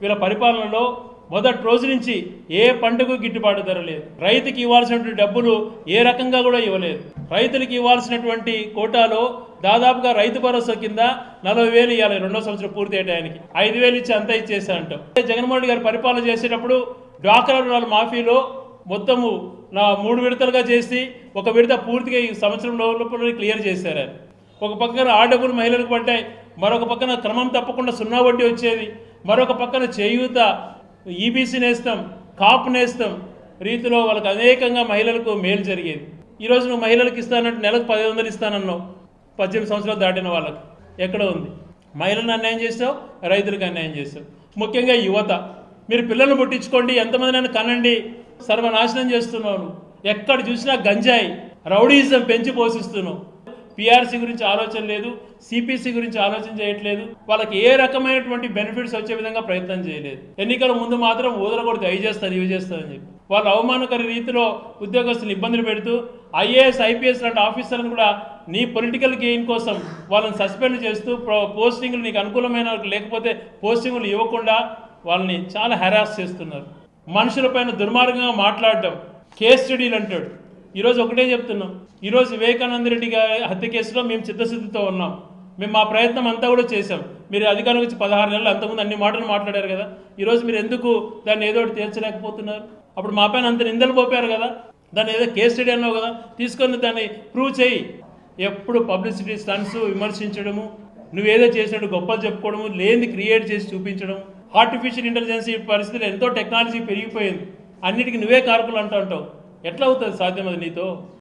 వీళ్ళ పరిపాలనలో మొదటి రోజు నుంచి ఏ పంటకు గిట్టుబాటు ధర లేదు. రైతుకి ఇవ్వాల్సినటువంటి డబ్బులు ఏ రకంగా కూడా ఇవ్వలేదు. రైతులకు ఇవ్వాల్సినటువంటి కోటాలో దాదాపుగా రైతు భరోసా కింద నలభై వేలు ఇవ్వాలి. రెండో సంవత్సరం పూర్తి అయ్యడానికి ఐదు వేలు ఇచ్చి అంతా ఇచ్చేసా అంటాం. జగన్మోహన్ రెడ్డి గారు పరిపాలన చేసేటప్పుడు డ్వాక్రా రుణాల మాఫీలో మొత్తము నా మూడు విడతలుగా చేసి ఒక విడత పూర్తిగా ఈ సంవత్సరం లోపల క్లియర్ చేశారు. ఒక పక్కన ఆ డబ్బులు మహిళలకు పడ్డాయి. మరొక పక్కన క్రమం తప్పకుండా సున్నా వడ్డీ వచ్చేది. మరొక పక్కన చేయూత ఈబీసీ నేస్తాం కాపు నేస్తాం రీతిలో వాళ్ళకి అనేకంగా మహిళలకు మేలు జరిగేది. ఈరోజు నువ్వు మహిళలకు ఇస్తానంటే నెలకు పదిహేను వందలు ఇస్తానన్నావు. పద్దెనిమిది సంవత్సరాలు దాటిన వాళ్ళకి. ఎక్కడ ఉంది? మహిళలను అన్యాయం చేస్తావు రైతులకు అన్యాయం చేస్తావు ముఖ్యంగా యువత. మీరు పిల్లల్ని పుట్టించుకోండి ఎంతమందినైనా కనండి సర్వనాశనం చేస్తున్నావు ఎక్కడ చూసినా గంజాయి రౌడీజం పెంచి పోషిస్తున్నావు. పిఆర్సీ గురించి ఆలోచన లేదు సిపిసి గురించి ఆలోచన చేయట్లేదు. వాళ్ళకి ఏ రకమైనటువంటి బెనిఫిట్స్ వచ్చే విధంగా ప్రయత్నం చేయలేదు. ఎన్నికల ముందు మాత్రం వదలకూడదు అవి చేస్తారు ఇవి చేస్తారని చెప్పి. వాళ్ళు అవమానకర రీతిలో ఉద్యోగస్తులు ఇబ్బందులు పెడుతూ ఐఏఎస్ ఐపీఎస్ లాంటి ఆఫీసర్లను కూడా నీ పొలిటికల్ గెయిన్ కోసం వాళ్ళని సస్పెండ్ చేస్తూ పోస్టింగ్లు నీకు అనుకూలమైన లేకపోతే పోస్టింగ్లు ఇవ్వకుండా వాళ్ళని చాలా హెరాస్ చేస్తున్నారు. మనుషులపైన దుర్మార్గంగా మాట్లాడడం కేస్ స్టడీలు అంటాడు. ఈరోజు ఒకటే చెప్తున్నాం. ఈరోజు వివేకానంద రెడ్డి గారి హత్య కేసులో మేము చిత్తశుద్ధితో ఉన్నాం. మేము మా ప్రయత్నం అంతా కూడా చేశాం. మీరు అధికారం వచ్చి పదహారు నెలలు అంతకుముందు అన్ని మాటలు మాట్లాడారు కదా. ఈరోజు మీరు ఎందుకు దాన్ని ఏదో ఒకటి తీర్చలేకపోతున్నారు? అప్పుడు మా పైన అంత నిందలు పోపారు కదా. దాన్ని ఏదో కేస్ స్టడీ అన్నావు కదా. తీసుకొని దాన్ని ప్రూవ్ చేయి. ఎప్పుడు పబ్లిసిటీ స్టన్స్ విమర్శించడము నువ్వేదో చేసినట్టు గొప్పలు చెప్పుకోవడము లేనిది క్రియేట్ చేసి చూపించడం ఆర్టిఫిషియల్ ఇంటెలిజెన్స్ పరిస్థితులు ఎంతో టెక్నాలజీ పెరిగిపోయింది. అన్నిటికీ నువ్వే కారకులు అంటూ ఉంటావు. ఎట్లా అవుతుంది సాధ్యం అది నీతో?